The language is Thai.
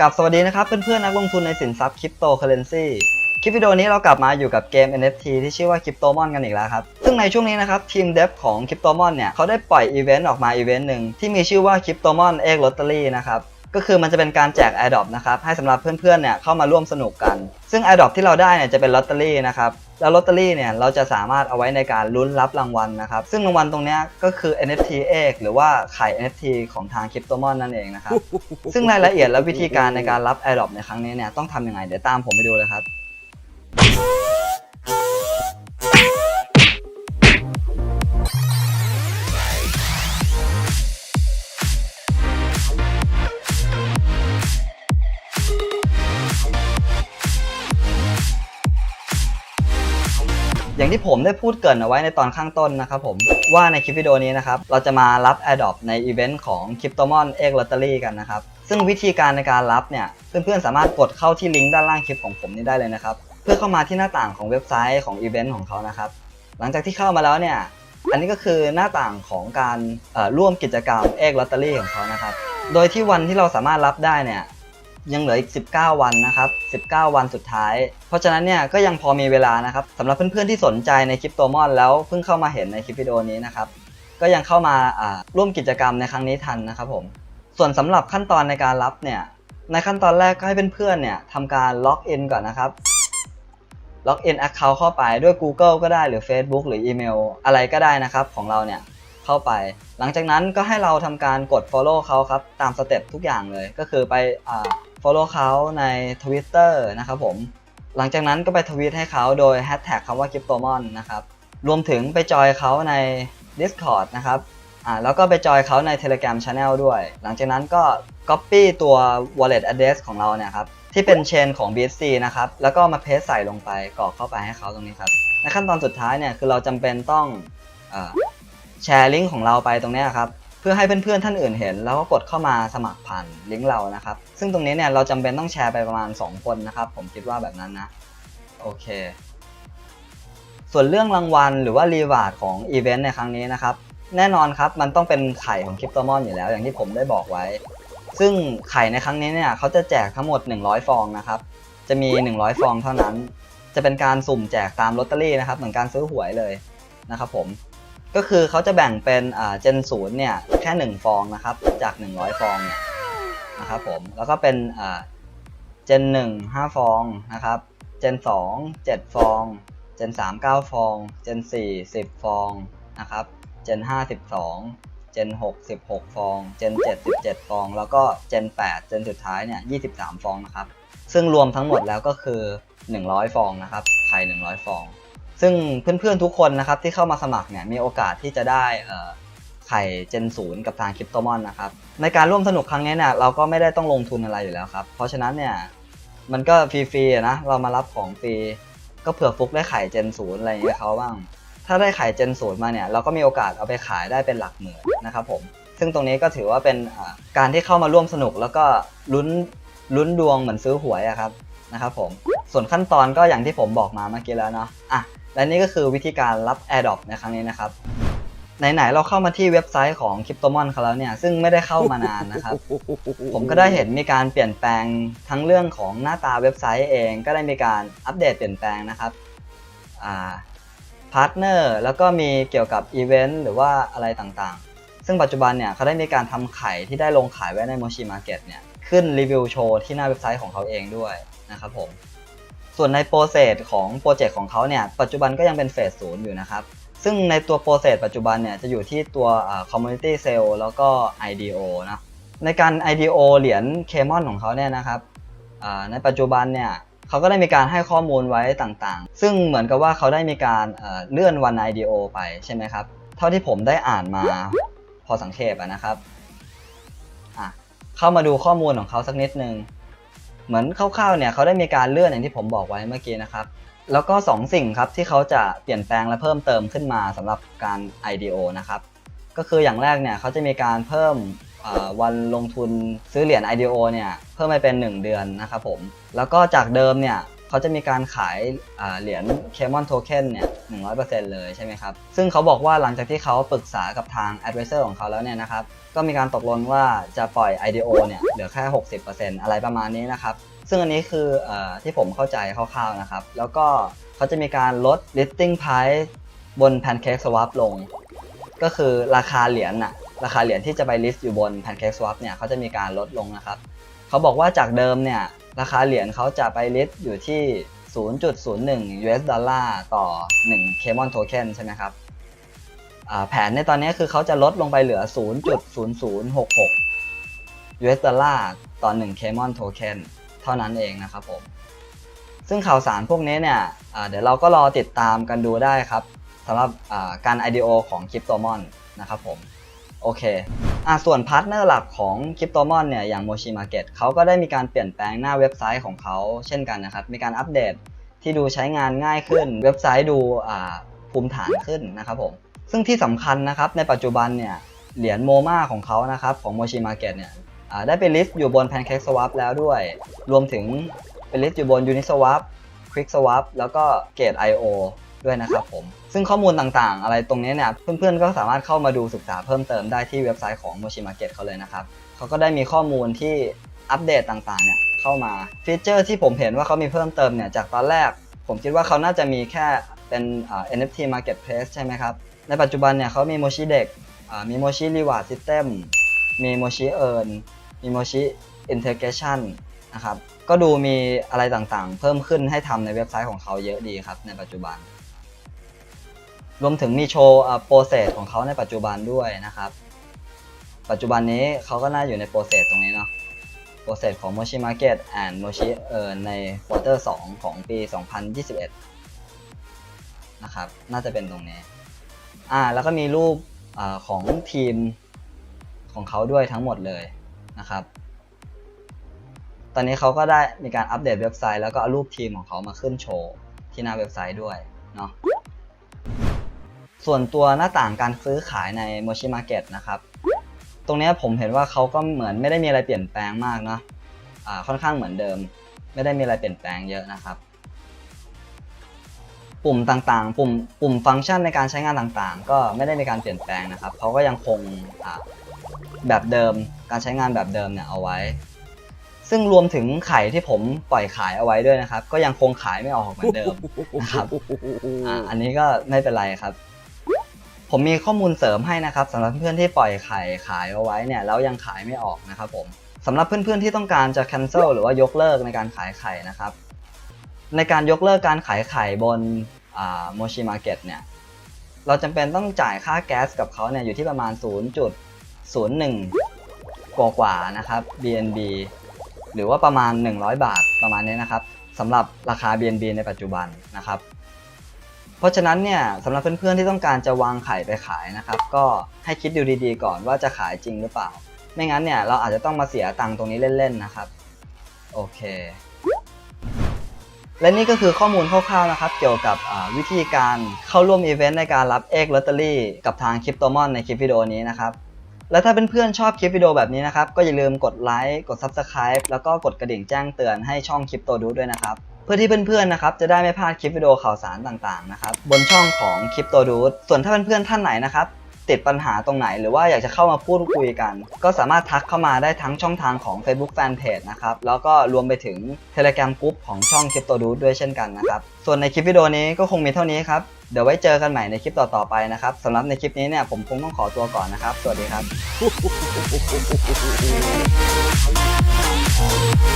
กับสวัสดีนะครับเพื่อนๆนักลงทุนในสินทรัพย์คริปโตเคอเรนซีคลิปวิดีโอนี้เรากลับมาอยู่กับเกม NFT ที่ชื่อว่า Cryptomon กันอีกแล้วครับ ซึ่งในช่วงนี้นะครับทีมเดฟของ Cryptomon เนี่ยเขาได้ปล่อยอีเวนต์ออกมาอีเวนต์หนึ่งที่มีชื่อว่า Cryptomon Egg Lottery นะครับ ก็คือมันจะเป็นการแจก Airdrop นะครับให้สำหรับเพื่อนๆเนี่ยเข้ามาร่วมสนุกกัน ซึ่ง Airdrop ที่เราได้เนี่ยจะเป็นลอตเตอรี่นะครับแล้วลอตเตอรี่เนี่ยเราจะสามารถเอาไว้ในการลุ้นรับรางวัลนะครับซึ่งรางวัลตรงเนี้ยก็คือ NFT Egg หรือว่าไข่ NFT ของทาง Cryptomon นั่นเองนะครับซึ่งรายละเอียดและวิธีการในการรับ AirDrop ในครั้งนี้เนี่ยต้องทำยังไงเดี๋ยวตามผมไปดูเลยครับ อย่างที่ผมได้พูดเกินเอาไว้ในตอนข้างต้นนะครับผมว่าในคลิปวิดีโอนี้นะครับเราจะมารับ AirDrop ในอีเวนต์ของ Cryptomon Egg Lottery กันนะครับซึ่งวิธีการในการรับเนี่ยเพื่อนๆสามารถกดเข้าที่ลิงก์ด้านล่างคลิปของผมนี้ได้เลยนะครับเพื่อเข้ามาที่หน้าต่างของเว็บไซต์ของอีเวนต์ของเขานะครับหลังจากที่เข้ามาแล้วเนี่ยอันนี้ก็คือหน้าต่างของการร่วมกิจกรรม Egg Lottery ของเขานะครับ โดยที่วันที่เราสามารถรับได้เนี่ย ยังเหลืออีก 19 วันนะครับ 19 วันสุดท้าย เพราะฉะนั้นเนี่ยก็ยังพอมีเวลานะครับสำหรับเพื่อนๆที่สนใจในคริปโตมอนแล้วเพิ่งเข้ามาเห็นในคลิปวิดีโอนี้นะครับ ก็ยังเข้ามาร่วมกิจกรรมในครั้งนี้ทันนะครับผม ส่วนสำหรับขั้นตอนในการรับเนี่ย ในขั้นตอนแรกก็ให้เพื่อนๆเนี่ยทำการล็อกอินก่อนนะครับ ล็อกอิน Account เข้าไปด้วย Google ก็ได้หรือ Facebook หรืออีเมลอะไรก็ได้นะครับของเราเนี่ย เข้าไป หลังจากนั้นก็ให้เราทำการกด follow เขาครับตามสเต็ปทุกอย่างเลย ก็คือไปอ follow เขาใน Twitter นะครับผม หลังจากนั้นก็ไปทวีตให้เขาโดย hashtag คำว่า cryptomon นะครับรวมถึงไปจอยเขาใน Discord นะครับอ่าแล้วก็ไปจอยเขาใน Telegram Channel ด้วย หลังจากนั้นก็ Copy ตัว wallet address ของเราเนี่ยครับที่เป็นเชนของ BSC นะครับ แล้วก็มาเพสใส่ลงไปกรอกเข้าไปให้เขาตรงนี้ครับ ในขั้นตอนสุดท้ายเนี่ยคือเราจำเป็นต้องอ แชร์ลิงก์ของเราไปตรงนี้ครับเพื่อให้เพื่อนๆท่านอื่นเห็น แล้วก็กดเข้ามาสมัครผ่านลิงก์เรานะครับ ซึ่งตรงนี้เนี่ยเราจำเป็นต้องแชร์ไปประมาณ 2 คนนะครับ ผมคิดว่าแบบนั้นนะ โอเค ส่วนเรื่องรางวัลหรือว่ารีวาร์ดของอีเวนต์ในครั้งนี้นะครับ แน่นอนครับมันต้องเป็นไข่ของคริปโตมอนอยู่แล้ว อย่างที่ผมได้บอกไว้ ซึ่งไข่ในครั้งนี้เนี่ยเขาจะแจกทั้งหมด 100 ฟองนะครับ จะมี 100 ฟองเท่านั้น จะเป็นการสุ่มแจกตามลอตเตอรี่นะครับ เหมือนการซื้อหวยเลยนะครับผม ก็คือเขาจะแบ่งเป็นเจนศูนย์เนี่ยแค่ 1 ฟองนะครับ จาก 100 ฟองเนี่ยนะครับผมแล้วก็เป็นอ่าเจน1 5ฟองนะครับ เจน2 7ฟอง เจน3 9ฟอง เจน4 10ฟองนะครับ เจน5 12เจน6 16ฟอง เจน7 17ฟอง แล้วก็เจน8เจนสุดท้ายเนี่ย23ฟองนะครับ ซึ่งรวมทั้งหมดแล้วก็คือ100ฟองนะครับไข่100ฟอง ซึ่งเพื่อนๆทุกคนนะครับที่เข้ามาสมัครเนี่ยมีโอกาสที่จะได้ไข่เจนศูนย์กับทางคริปโตมอนนะครับในการร่วมสนุกครั้งนี้เนี่ยเราก็ไม่ได้ต้องลงทุนอะไรอยู่แล้วครับ เพราะฉะนั้นเนี่ยมันก็ฟรีๆนะเรามารับของฟรีก็เผื่อฟุกได้ไข่เจนศูนย์อะไรอย่างเงี้ยเขาบ้าง ถ้าได้ไข่เจนศูนย์มาเนี่ยเราก็มีโอกาสเอาไปขายได้เป็นหลักหมื่นนะครับผมซึ่งตรงนี้ก็ถือว่าเป็นการที่เข้ามาร่วมสนุกแล้วก็ลุ้นลุ้นดวงเหมือนซื้อหวยอะครับนะครับผมส่วนขั้นตอนก็อย่างที่ผมบอกมาเมื่อกี้แล้วเนาะอะ และนี่ก็คือวิธีการรับ AirDrop ในครั้งนี้นะครับ ไหนๆเราเข้ามาที่เว็บไซต์ของ Cryptomon เขาแล้วเนี่ย ซึ่งไม่ได้เข้ามานานนะครับ ผมก็ได้เห็นมีการเปลี่ยนแปลงทั้งเรื่องของหน้าตาเว็บไซต์เอง ก็ได้มีการอัปเดตเปลี่ยนแปลงนะครับอ่าพาร์ทเนอร์แล้วก็มีเกี่ยวกับอีเวนต์หรือว่าอะไรต่างๆ ซึ่งปัจจุบันเนี่ยเขาได้มีการทำไข่ที่ได้ลงขายไว้ใน Moshi Market เนี่ยขึ้นรีวิวโชว์ที่หน้าเว็บไซต์ของเขาเองด้วยนะครับผม ส่วนในโปรเซสของโปรเจกต์ของเขาเนี่ยปัจจุบันก็ยังเป็นเฟสศูนย์อยู่นะครับ ซึ่งในตัวโปรเซสปัจจุบันเนี่ยจะอยู่ที่ตัวอ่า community sale แล้วก็ IDO นะในการ IDO เหรียญเคมอนของเขาเนี่ยนะครับในปัจจุบันเนี่ยเขาก็ได้มีการให้ข้อมูลไว้ต่างๆ ซึ่งเหมือนกับว่าเขาได้มีการเลื่อนวัน IDO ไปใช่ไหมครับ เท่าที่ผมได้อ่านมาพอสังเขปนะครับเข้ามาดูข้อมูลของเขาสักนิดนึง เหมือนคร่าวๆเนี่ยเขาได้มีการเลื่อนอย่างที่ผมบอกไว้เมื่อกี้นะครับ แล้วก็ 2 สิ่งครับที่เขาจะเปลี่ยนแปลงและเพิ่มเติมขึ้นมาสำหรับการ IDO นะครับก็คืออย่างแรกเนี่ยเขาจะมีการเพิ่มวันลงทุนซื้อเหรียญ IDO เนี่ยเพิ่มไปเป็น 1 เดือนนะครับผมแล้วก็จากเดิมเนี่ย เขาจะมีการขายเหรียญเคมอนโทเค็นเนี่ย100%เลยใช่ไหมครับ ซึ่งเขาบอกว่าหลังจากที่เขาปรึกษากับทาง advisor ของเขาแล้วเนี่ยนะครับ ก็มีการตกลงว่าจะปล่อย IDO เนี่ยเหลือแค่60%อะไรประมาณนี้นะครับ ซึ่งอันนี้คืออที่ผมเข้าใจคร่าวๆนะครับ แล้วก็เขาจะมีการลด listing price บน Pancake Swap ลง ก็คือราคาเหรียญน่ะราคาเหรียญที่จะไป list อยู่บน Pancake Swap เนี่ยเขาจะมีการลดลงนะครับเขาบอกว่าจากเดิมเนี่ย ราคาเหรียญเขาจะไป list อยู่ที่ 0.01 US ดอลลาร์ต่อ1 K-Mon Token ใช่ไหมครับแผนในตอนนี้คือเขาจะลดลงไปเหลือ 0.0066 US ดอลลาร์ต่อ1 K-Mon Token เท่านั้นเองนะครับผม ซึ่งข่าวสารพวกนี้เนี่ยเดี๋ยวเราก็รอติดตามกันดูได้ครับสำหรับการ IDO ของ Cryptomon นะครับผม โอเค อ่าส่วนพาร์ทเนอร์หลักของ Cryptomon เนี่ยอย่าง Mochi Market เขาก็ได้มีการเปลี่ยนแปลงหน้าเว็บไซต์ของเขาเช่นกันนะครับ มีการอัปเดตที่ดูใช้งานง่ายขึ้น เว็บไซต์ดูอ่าภูมิฐานขึ้นนะครับผม ซึ่งที่สำคัญนะครับในปัจจุบันเนี่ยเหรียญโมมาของเขานะครับของ Mochi Market เนี่ยได้ไปลิสต์อยู่บน Pancake Swap แล้วด้วย รวมถึงเป็นลิสต์อยู่บน Uniswap Quick Swap แล้วก็ Gate IO ด้วยนะครับผม ซึ่งข้อมูลต่างๆ อะไรตรงนี้เนี่ยเพื่อนๆก็สามารถเข้ามาดูศึกษาเพิ่มเติมได้ที่เว็บไซต์ของ Mochi Market เขาเลยนะครับเขาก็ได้มีข้อมูลที่อัปเดตต่างๆ เนี่ยเข้ามาฟีเจอร์ที่ผมเห็นว่าเขามีเพิ่มเติมเนี่ยจากตอนแรก ผมคิดว่าเขาน่าจะมีแค่เป็น NFT Marketplace ใช่ไหมครับ ในปัจจุบันเนี่ยเขามี Mochi Deck อ่ามี Mochi Reward System มี Mochi Earn มี Mochi Integration นะครับ ก็ดูมีอะไรต่างๆ เพิ่มขึ้นให้ทำในเว็บไซต์ของเขาเยอะดีครับในปัจจุบัน รวมถึงมีโชว์โปรเซสของเขาในปัจจุบันด้วยนะครับ ปัจจุบันนี้เขาก็น่าอยู่ในโปรเซสตรงนี้เนาะโปรเซสของ Mochi Market and Mochi Earn ใน Quarter 2ของปี 2021 นะครับ น่าจะเป็นตรงนี้อ่าแล้วก็มีรูปอของทีมของเขาด้วยทั้งหมดเลยนะครับ ตอนนี้เขาก็ได้มีการอัปเดตเว็บไซต์แล้วก็เอารูปทีมของเขามาขึ้นโชว์ที่หน้าเว็บไซต์ด้วยเนาะ ส่วนตัวหน้าต่างการซื้อขายใน Mochi Market นะครับ ตรงนี้ผมเห็นว่าเขาก็เหมือนไม่ได้มีอะไรเปลี่ยนแปลงมากเนาะค่อนข้างเหมือนเดิม ไม่ได้มีอะไรเปลี่ยนแปลงเยอะนะครับ ปุ่มต่างๆ ปุ่มปุ่มฟังก์ชันในการใช้งานต่างๆ ก็ไม่ได้มีการเปลี่ยนแปลงนะครับเขาก็ยังคงแบบเดิม การใช้งานแบบเดิมเนี่ยเอาไว้ ซึ่งรวมถึงไข่ที่ผมปล่อยขายเอาไว้ด้วยนะครับ ก็ยังคงขายไม่ออกเหมือนเดิมนะครับออันนี้ก็ไม่เป็นไรครับ ผมมีข้อมูลเสริมให้นะครับสำหรับเพื่อนๆที่ปล่อยไข่ขายเอาไว้เนี่ยแล้วยังขายไม่ออกนะครับผมสำหรับเพื่อนๆที่ต้องการจะ cancel หรือว่ายกเลิกในการขายไข่นะครับ ในการยกเลิกการขายไข่บนโมชิมาเก็ตเนี่ยเราจำเป็นต้องจ่ายค่าแก๊สกับเขาเนี่ยอยู่ที่ประมาณ 0.01 กว่ากว่าๆนะครับ BNB หรือว่าประมาณ 100 บาทประมาณนี้นะครับสำหรับราคา BNB ในปัจจุบันนะครับ เพราะฉะนั้นเนี่ยสำหรับเพื่อนๆที่ต้องการจะวางไข่ไปขายนะครับ ก็ให้คิดดูดีๆก่อนว่าจะขายจริงหรือเปล่า ไม่งั้นเนี่ยเราอาจจะต้องมาเสียตังค์ตรงนี้เล่นๆนะครับ โอเค และนี่ก็คือข้อมูลคร่าวๆนะครับ เกี่ยวกับวิธีการเข้าร่วมอีเวนต์ในการรับเอกลอตเตอรี่กับทางคริปโตมอนในคลิปวิดีโอนี้นะครับและถ้าเพื่อนๆชอบคลิปวิดีโอแบบนี้นะครับ ก็อย่าลืมกดไลค์ กด Subscribe แล้วก็กดกระดิ่งแจ้งเตือนให้ช่องคลิปโตดูด้วยนะครับ เพื่อที่เพื่อนๆนะครับจะได้ไม่พลาดคลิปวิดีโอข่าวสารต่างๆนะครับบนช่องของคลิปโตดูส่วนถ้าเพื่อนๆท่านไหนนะครับติดปัญหาตรงไหนหรือว่าอยากจะเข้ามาพูดคุยกัน ก็สามารถทักเข้ามาได้ทั้งช่องทางของ Facebook Fanpage นะครับ แล้วก็รวมไปถึง Telegram Group ของช่อง Crypto d u d ด้วยเช่นกันนะครับ ส่วนในคลิปวิดีโอนี้ก็คงมีเท่านี้ครับ เดี๋ยวไว้เจอกันใหม่ในคลิปต่อ ๆ ไปนะครับสำหรับในคลิปนี้เนี่ยผมคงต้องขอตัวก่อนนะครับ สวัสดีครับ